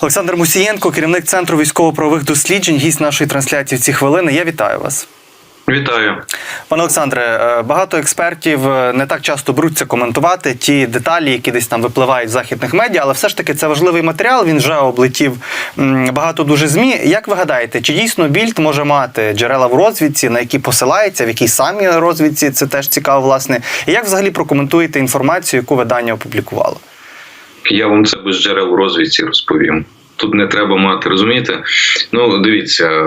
Олександр Мусієнко, керівник центру військово-правових досліджень, гість нашої трансляції в ці хвилини. Я вітаю вас. Вітаю. Пане Олександре, е, багато експертів е, не так часто беруться коментувати ті деталі, які десь там випливають в західних медіа, але все ж таки це важливий матеріал. Він вже облетів багато дуже змі. Як ви гадаєте, чи дійсно більд може мати джерела в розвідці, на які посилається, в якій самі розвідці це теж цікаво, власне. І як взагалі прокоментуєте інформацію, яку видання опублікувало? Я вам це без джерел розвідці розповім. Тут не треба мати, розумієте? Ну, дивіться,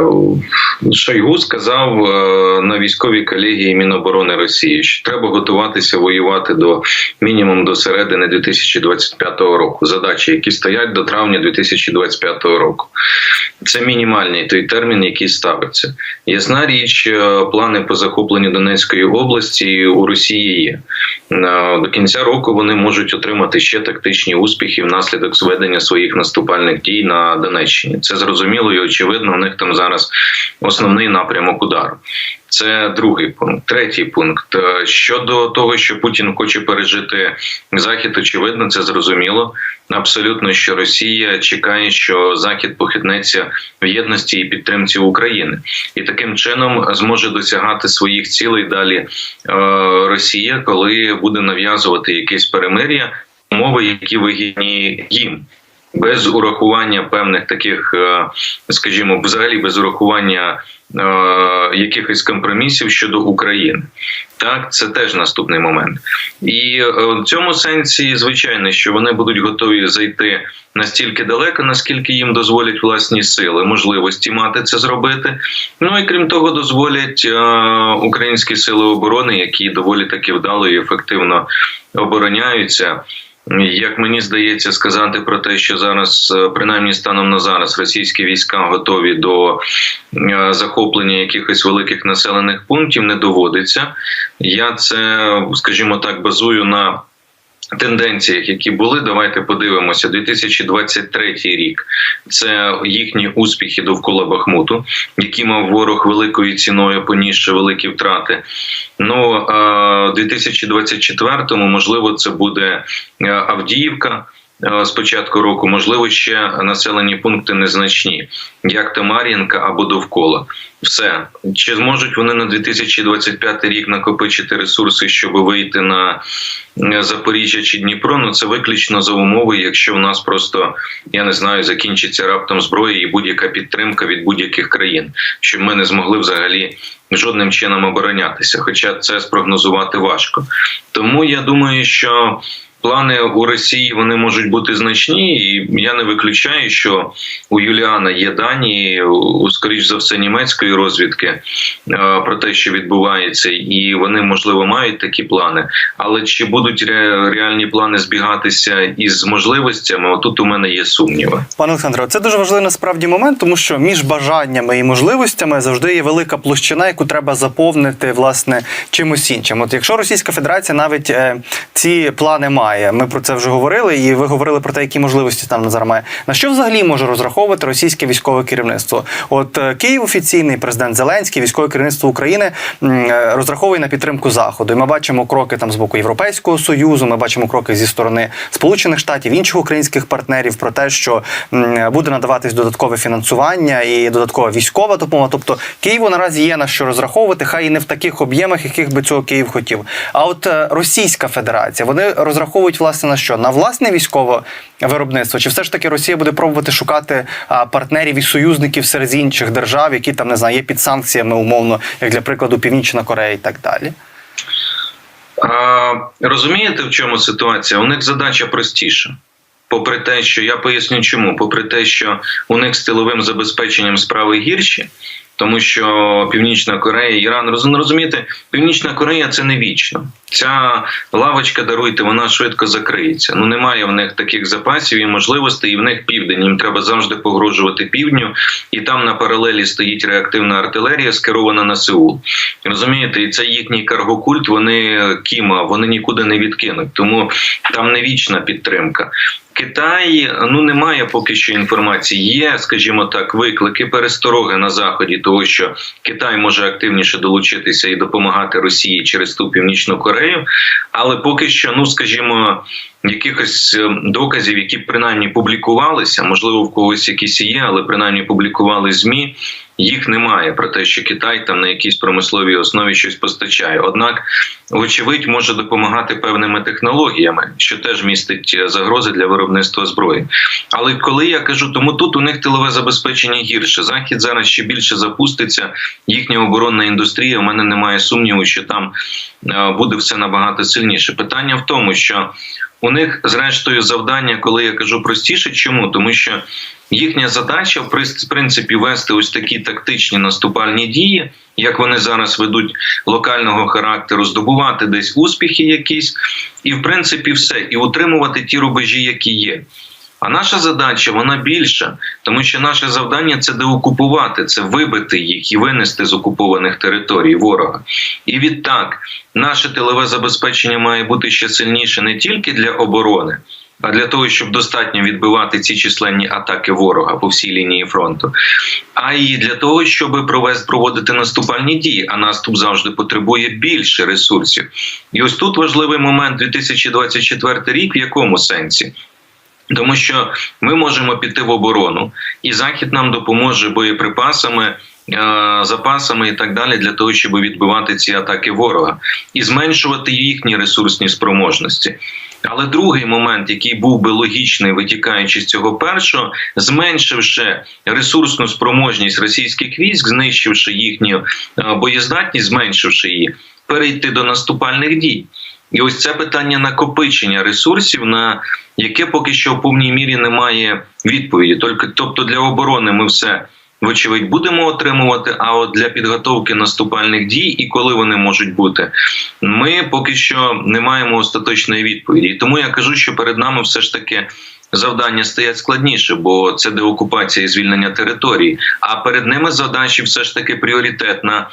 Шойгу сказав е, на військовій колегії Міноборони Росії, що треба готуватися воювати до мінімум до середини 2025 року. Задачі, які стоять до травня 2025 року. Це мінімальний той термін, який ставиться. Ясна річ, е, плани по захопленню Донецької області у Росії є. Е, До кінця року вони можуть отримати ще тактичні успіхи внаслідок зведення своїх наступальних дій на Донеччині. Це зрозуміло і очевидно. У них там зараз основний напрямок удару. Це другий пункт. Третій пункт Е, щодо того, що Путін хоче пережити захід, очевидно, це зрозуміло. Абсолютно, що Росія чекає, що Захід похитнеться в єдності і підтримці України, і таким чином зможе досягати своїх цілей далі е, Росія, коли буде нав'язувати якесь перемир'я, умови, які вигідні їм. Без урахування певних таких, е, скажімо, взагалі без урахування е, якихось компромісів щодо України, так це теж наступний момент, і е, в цьому сенсі, звичайно, що вони будуть готові зайти настільки далеко, наскільки їм дозволять власні сили, можливості мати це зробити. Ну і крім того, дозволять українські сили оборони, які доволі таки вдало і ефективно обороняються. Як мені здається, сказати про те, що зараз, е, принаймні станом на зараз, російські війська готові до е, захоплення якихось великих населених пунктів, не доводиться. Я це, скажімо так, базую на тенденціях, які були. Давайте подивимося. 2023 рік це їхні успіхи довкола Бахмуту, які мав ворог великою ціною, понісши великі втрати. Ну а 2024-му, можливо, це буде е, Авдіївка. Е, З початку року, можливо, ще населені пункти незначні, як Тамар'їнка або довкола. Все чи зможуть вони на 2025 рік накопичити ресурси, щоб вийти на е, Запоріжжя чи Дніпро? Ну це виключно за умови, якщо в нас просто я не знаю, закінчиться раптом зброя і будь-яка підтримка від будь-яких країн, щоб ми не змогли взагалі жодним чином оборонятися. Хоча це спрогнозувати важко. Тому я думаю, що. Плани у Росії вони можуть бути значні, і я не виключаю, що у Юліана є дані, у скоріш за все німецької розвідки е, про те, що відбувається, і вони можливо мають такі плани. Але чи будуть ре- реальні плани збігатися із можливостями? Отут у мене є сумніви. Пане Олександре, це дуже важливий насправді момент, тому що між бажаннями і можливостями завжди є велика площина, яку треба заповнити власне чимось іншим. От якщо Російська Федерація навіть е, ці плани має, ми про це вже говорили, і ви говорили про те, які можливості там Назар має. На що взагалі може розраховувати російське військове керівництво? От е, Київ офіційний президент Зеленський, військове керівництво України е, розраховує на підтримку заходу. І ми бачимо кроки там з боку Європейського союзу. Ми бачимо кроки зі сторони Сполучених Штатів інших українських партнерів про те, що буде надаватись додаткове фінансування і додаткова військова допомога. Тобто Києву наразі є на що розраховувати, хай і не в таких об'ємах, яких би цього Київ хотів. А от е, Російська Федерація вони розраховують власне на що? На власне військове виробництво? Чи все ж таки Росія буде пробувати шукати партнерів і союзників серед інших держав, які там не знаю, є під санкціями, умовно, як для прикладу Північна Корея і так далі? А, розумієте, в чому ситуація? У них задача простіша. Попри те, що я поясню, чому, попри те, що у них з тиловим забезпеченням справи гірші, тому що Північна Корея, Іран роз- розумієте, Північна Корея це не вічно. Ця лавочка даруйте, вона швидко закриється. Ну немає в них таких запасів і можливостей, і в них південь. Їм треба завжди погрожувати півдню, і там на паралелі стоїть реактивна артилерія, скерована на Сеул. Розумієте, і це їхній каргокульт. Вони кіма, вони нікуди не відкинуть. Тому там не вічна підтримка. Китай ну немає поки що інформації. Є, скажімо так, виклики перестороги на заході, того що Китай може активніше долучитися і допомагати Росії через ту північну Корею. Але поки що, ну скажімо, якихось е, доказів, які принаймні публікувалися, можливо, в когось якісь є, але принаймні публікували змі. Їх немає про те, що Китай там на якійсь промисловій основі щось постачає. Однак, вочевидь, може допомагати певними технологіями, що теж містить е, загрози для виробництва зброї. Але коли я кажу, тому тут у них тилове забезпечення гірше. Захід зараз ще більше запуститься. Їхня оборонна індустрія. У мене немає сумніву, що там е, буде все набагато сильніше. Питання в тому, що у них, зрештою, завдання, коли я кажу простіше, чому? Тому що їхня задача, в принципі, вести ось такі тактичні наступальні дії, як вони зараз ведуть локального характеру, здобувати десь успіхи якісь, і в принципі все, і утримувати ті рубежі, які є. А наша задача вона більша, тому що наше завдання це деокупувати, це вибити їх і винести з окупованих територій ворога. І відтак наше тилове забезпечення має бути ще сильніше не тільки для оборони, для того, щоб достатньо відбивати ці численні атаки ворога по всій лінії фронту, а і для того, щоб провести проводити наступальні дії. А наступ завжди потребує більше ресурсів. І ось тут важливий момент 2024 рік, в якому сенсі. Тому що ми можемо піти в оборону, і захід нам допоможе боєприпасами, е, запасами і так далі для того, щоб відбивати ці атаки ворога і зменшувати їхні ресурсні спроможності. Але другий момент, який був би логічний, витікаючи з цього першого, зменшивши ресурсну спроможність російських військ, знищивши їхню е, боєздатність, зменшивши її, перейти до наступальних дій. І ось це питання накопичення ресурсів, на яке поки що в повній мірі немає відповіді. Тобто для оборони ми все вочевидь будемо отримувати. А от для підготовки наступальних дій і коли вони можуть бути, ми поки що не маємо остаточної відповіді. Тому я кажу, що перед нами все ж таки. Завдання стоять складніше, бо це деокупація і звільнення території. А перед ними задачі все ж таки пріоритетна.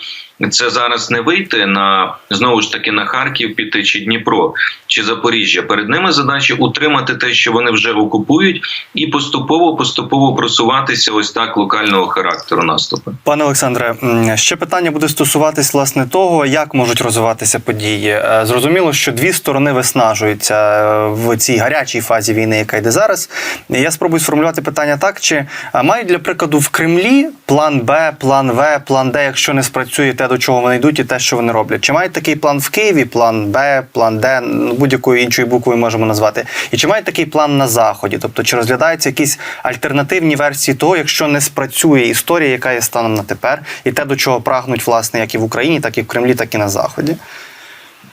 Це зараз не вийти на знову ж таки на Харків піти чи Дніпро чи Запоріжжя. Перед ними задачі утримати те, що вони вже окупують, і поступово поступово просуватися ось так локального характеру наступу. Пане Олександре, ще питання буде стосуватись власне того, як можуть розвиватися події. Е, Зрозуміло, що дві сторони виснажуються е, в цій гарячій фазі війни, яка йде зараз. Я спробую сформулювати питання так: чи мають для прикладу в Кремлі план Б, план В, план Д, якщо не спрацює те, до чого вони йдуть, і те, що вони роблять? Чи мають такий план в Києві, план Б, план Д, ну, будь-якою іншою буквою можемо назвати? І чи мають такий план на заході? Тобто, чи розглядаються якісь альтернативні версії того, якщо не спрацює історія, яка є станом на тепер, і те, до чого прагнуть власне як і в Україні, так і в Кремлі, так і на заході?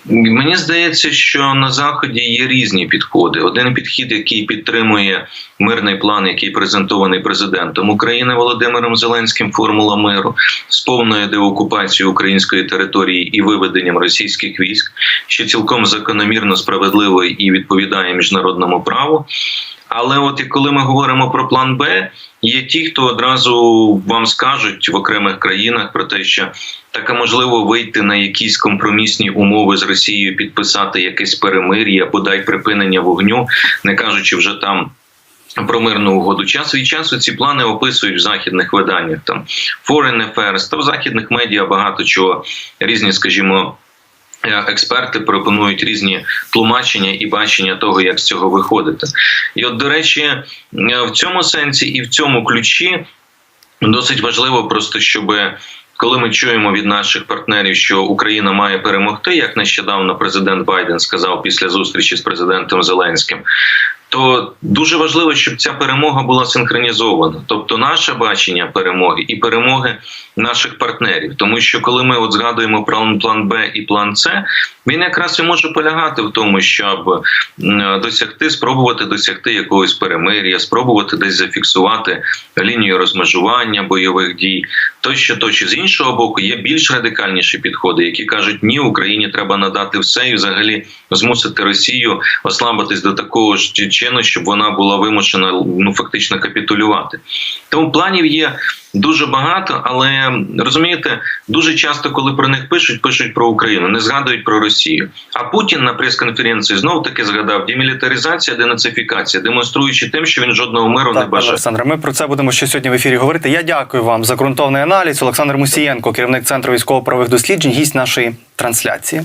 Мені здається, що на заході є різні підходи. Один підхід, який підтримує мирний план, який презентований президентом України Володимиром Зеленським, формула миру з повною деокупацією української території і виведенням російських військ, що цілком закономірно, справедливо і відповідає міжнародному праву. Але от і коли ми говоримо про план Б, є ті, хто одразу вам скажуть в окремих країнах про те, що так можливо вийти на якісь компромісні умови з Росією, підписати якесь перемир'я, бодай припинення вогню, не кажучи вже там. Про мирну угоду час від часу ці плани описують в західних виданнях. Там Foreign Affairs, та в західних медіа багато чого різні, скажімо, експерти пропонують різні тлумачення і бачення того, як з цього виходити. І от, до речі, е, в цьому сенсі і в цьому ключі досить важливо просто, щоб коли ми чуємо від наших партнерів, що Україна має перемогти, як нещодавно президент Байден сказав після зустрічі з президентом Зеленським. То дуже важливо, щоб ця перемога була синхронізована, тобто наше бачення перемоги і перемоги наших партнерів. Тому що коли ми от згадуємо про план Б і план С, він якраз і може полягати в тому, щоб досягти, спробувати досягти якогось перемир'я, спробувати десь зафіксувати лінію розмежування бойових дій. Тощо, тощо з іншого боку, є більш радикальніші підходи, які кажуть, ні, Україні треба надати все і взагалі змусити Росію ослабитись до такого ж чину, щоб вона була вимушена ну фактично капітулювати. Тому планів є дуже багато, але розумієте, дуже часто, коли про них пишуть, пишуть про Україну, не згадують про Росію. А Путін на прес-конференції знов таки згадав демілітаризація, денацифікація, демонструючи тим, що він жодного миру не Так, пане бажає. Олександре, ми про це будемо ще сьогодні в ефірі говорити. Я дякую вам за ґрунтовний аналіз. Олександр Мусієнко, керівник центру військово-правових досліджень, гість нашої трансляції.